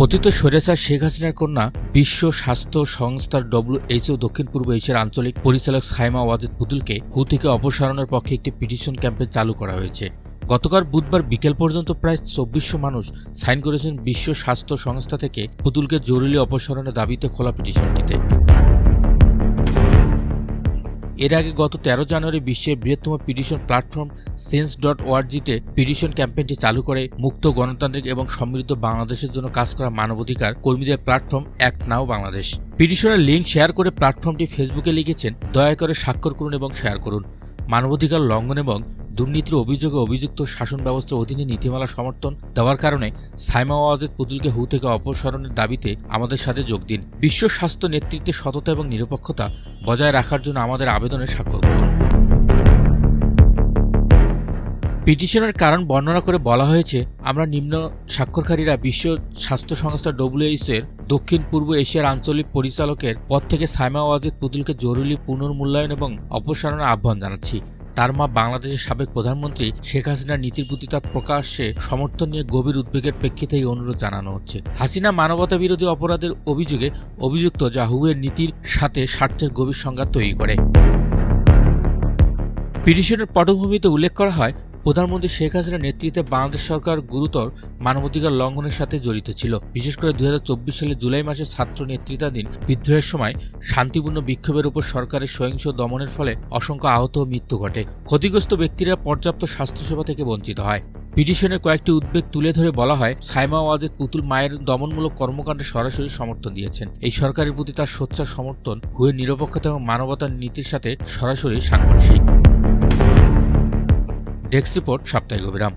পতিত সৈরাচার শেখ হাসিনার কন্যা বিশ্ব স্বাস্থ্য সংস্থার ডব্লিউএইচও দক্ষিণ পূর্ব এশিয়ার আঞ্চলিক পরিচালক সাইমা ওয়াজেদ পুতুলকে হু থেকে অপসারণের পক্ষে একটি পিটিশন ক্যাম্পেইন চালু করা হয়েছে। গতকাল বুধবার বিকেল পর্যন্ত প্রায় চব্বিশশো মানুষ সাইন করেছেন বিশ্ব স্বাস্থ্য সংস্থা থেকে পুতুলকে জরুরি অপসারণের দাবিতে খোলা পিটিশনটিতে। এর আগে গত তেরো জানুয়ারি বিশ্বের বৃহত্তম পিটিশন প্ল্যাটফর্ম সেন্স ডট ওয়ার্জিতে পিটিশন ক্যাম্পেইনটি চালু করে মুক্ত গণতান্ত্রিক এবং সমৃদ্ধ বাংলাদেশের জন্য কাজ করা মানবাধিকার কর্মীদের প্ল্যাটফর্ম অ্যাক্ট নাও বাংলাদেশ। পিটিশনের লিঙ্ক শেয়ার করে প্ল্যাটফর্মটি ফেসবুকে লিখেছেন, দয়া করে স্বাক্ষর করুন এবং শেয়ার করুন। মানবাধিকার লঙ্ঘন এবং দুর্নীতির অভিযোগে অভিযুক্ত শাসন ব্যবস্থার অধীনে নীতিমালা সমর্থন দেওয়ার কারণে সাইমা ওয়াজেদ পুতুলকে হু থেকে অপসারণের দাবিতে আমাদের সাথে যোগ দিন। বিশ্ব স্বাস্থ্য নেতৃত্বে সততা এবং নিরপেক্ষতা বজায় রাখার জন্য আমাদের আবেদনে স্বাক্ষর করুন। পিটিশনের কারণ বর্ণনা করে বলা হয়েছে, আমরা নিম্ন স্বাক্ষরকারীরা বিশ্ব স্বাস্থ্য সংস্থা ডব্লিউএইচ এর দক্ষিণ পূর্ব এশিয়ার আঞ্চলিক পরিচালকের পদ থেকে সাইমা ওয়াজেদ পুতুলকে জরুরি পুনর্মূল্যায়ন এবং অপসারণের আহ্বান জানাচ্ছি। তার মা বাংলাদেশের সাবেক প্রধানমন্ত্রী শেখ হাসিনার নীতির প্রতি তার প্রকাশ্যে সমর্থন নিয়ে গভীর উদ্বেগের প্রেক্ষিতে এই অনুরোধ জানানো হচ্ছে। হাসিনা মানবতা বিরোধী অপরাধের অভিযোগে অভিযুক্ত যা হুয়ের নীতির সাথে স্বার্থের গভীর সংঘাত তৈরি করে। পিটিশনের পটভূমিতে উল্লেখ করা হয় প্রধানমন্ত্রী শেখ হাসিনার নেতৃত্বে বাংলাদেশ সরকার গুরুতর মানবাধিকার লঙ্ঘনের সাথে জড়িত ছিল। বিশেষ করে দুই হাজার চব্বিশ সালে জুলাই মাসে ছাত্র নেতৃত্বাধীন বিদ্রোহের সময় শান্তিপূর্ণ বিক্ষোভের উপর সরকারের সহিংস দমনের ফলে অসংখ্য আহত ও মৃত্যু ঘটে। ক্ষতিগ্রস্ত ব্যক্তিরা পর্যাপ্ত স্বাস্থ্যসেবা থেকে বঞ্চিত হয়। পিটিশনে কয়েকটি উদ্বেগ তুলে ধরে বলা হয়, সাইমা ওয়াজেদ পুতুল মায়ের দমনমূলক কর্মকাণ্ডে সরাসরি সমর্থন দিয়েছেন। এই সরকারের প্রতি তার সোচ্চার সমর্থন হুয়ের নিরপেক্ষতা এবং মানবতার নীতির সাথে সরাসরি সাংঘর্ষিক। ডেস্ক রিপোর্ট সাপ্তাহিক অবিরাম